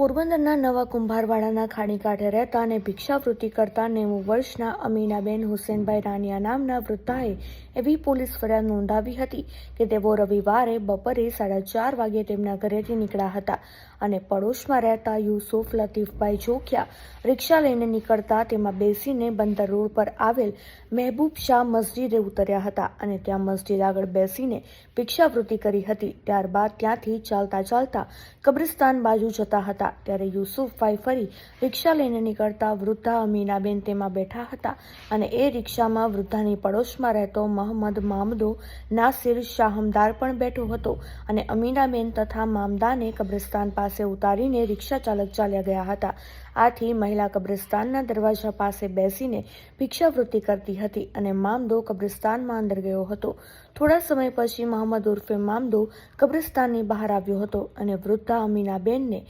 પોરબંદરના નવા કુંભારવાડાના ખાણી કાંઠે રહેતા અને ભિક્ષાવૃત્તિ કરતા નેવું વર્ષના અમીનાબેન હુસેનભાઈ રાનિયા નામના વૃદ્ધાએ એવી પોલીસ ફરિયાદ નોંધાવી હતી કે તેઓ રવિવારે બપોરે સાડા ચાર વાગે તેમના ઘરેથી નીકળ્યા હતા અને પડોશમાં રહેતા યુસુફ લતીફભાઈ જોખિયા રિક્ષા લઈને નીકળતા તેમાં બેસીને બંદર રોડ પર આવેલ મહેબૂબ શાહ મસ્જિદે ઉતર્યા હતા અને ત્યાં મસ્જિદ આગળ બેસીને ભિક્ષાવૃત્તિ કરી હતી. ત્યારબાદ ત્યાંથી ચાલતા ચાલતા કબ્રિસ્તાન બાજુ જતા હતા. ત્યારે યુસુફભાઈ ફરી રિક્ષા લઈને નીકળતા વૃદ્ધા અમીનાબેન તેમાં બેઠા હતા અને એ રિક્ષામાં વૃદ્ધાની પડોશમાં રહેતો મોહમ્મદ મામદો નાસિર શાહમદાર પણ બેઠો હતો અને અમીનાબેન તથા મામદાને કબ્રિસ્તાન પાસે ઉતારીને રિક્ષા ચાલક ચાલ્યા ગયા હતા. આથી મહિલા કબ્રિસ્તાનના દરવાજા પાસે બેસીને ભિક્ષાવૃત્તિ કરતી હતી અને મામદો કબ્રિસ્તાનમાં અંદર ગયો હતો. થોડા સમય પછી મોહમ્મદ ઉર્ફે મામદો કબ્રિસ્તાનની બહાર આવ્યો હતો અને વૃદ્ધા અમીનાબેનને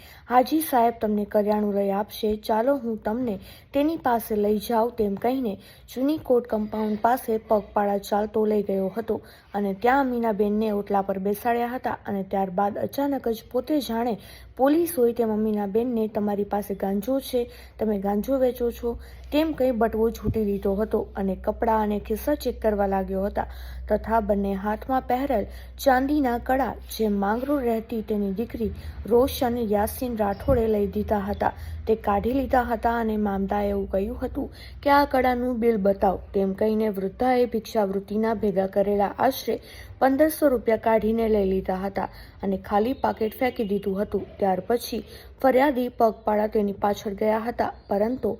હાજી સાહેબ તમને કરિયાણું લઈ આપશે. ચાલો હું તમને તેની પાસે લઈ જાઉં તેમ કહીને જૂની કોટ કમ્પાઉન્ડ પાસે પગપાળા ચાલતો લઈ ગયો હતો અને ત્યાં અમીનાબેનને ઓટલા પર બેસાડ્યા હતા અને ત્યારબાદ અચાનક જ પોતે જાણે પોલીસ હોય તેમ અમીનાબેનને તમારી પાસે ગાંજો છે, તમે ગાંજો વેચો છો, તેમ કંઈ બટવો છૂટી લીધો હતો અને કપડાં અને ખિસ્સા ચેક કરવા લાગ્યો હતા તથા બંને હાથમાં પહેરેલ ચાંદીના કડા જે માંગરો રહેતી તેની દીકરી રોશન યાસીન રાઠોડે લઈ દીધા હતા. તે કાઢી લીધા હતા અને મામદાએ એવું કહ્યું હતું કે આ કળાનું બિલ બતાવ. તેમ કહીને વૃદ્ધાએ ભિક્ષાવૃત્તિના ભેગા કરેલા આશરે પંદરસો રૂપિયા કાઢીને લઈ લીધા હતા અને ખાલી પાકેટ ફેંકી દીધું હતું. ત્યાર પછી ફરિયાદી પગપાળા તેની પાછળ ગયા હતા, પરંતુ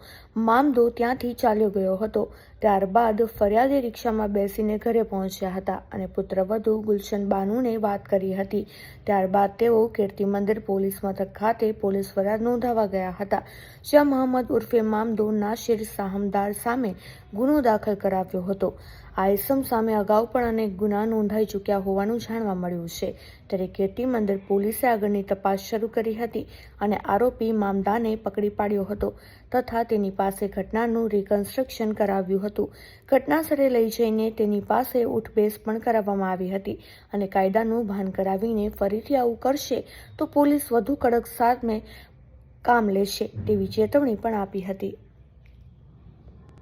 મામદો ત્યાંથી ચાલ્યો ગયો હતો. ત્યારબાદ ફરિયાદી રિક્ષામાં બેસીને ઘરે પહોંચ્યા હતા અને પુત્રવધુ ગુલશન બાનુને વાત કરી હતી. ત્યારબાદ તેઓ કીર્તિ મંદિર પોલીસ મથક ખાતે પોલીસ ફરિયાદ નોંધાવા ગયા હતા, જ્યાં મહંમદ ઉર્ફે મામદો નાશિર સાહમદાર સામે ગુનો દાખલ કરાવ્યો હતો. આ સામે અગાઉ પણ અનેક ગુના નોંધાઈ ચૂક્યા હોવાનું જાણવા મળ્યું છે. ત્યારે કીર્તિ મંદિર પોલીસે આગળની તપાસ શરૂ કરી હતી અને આરોપી મામદાને પકડી પાડ્યો હતો તથા તેની પાસે ઘટનાનું રિકન્સ્ટ્રક્શન કરાવ્યું હતું. ઘટનાસ્થળે લઈ જઈને તેની પાસે ઉઠબેસ પણ કરાવવામાં આવી હતી અને કાયદાનું ભાન કરાવીને ફરીથી આવું કરશે તો પોલીસ વધુ કડક સામે કામ લેશે તેવી ચેતવણી પણ આપી હતી.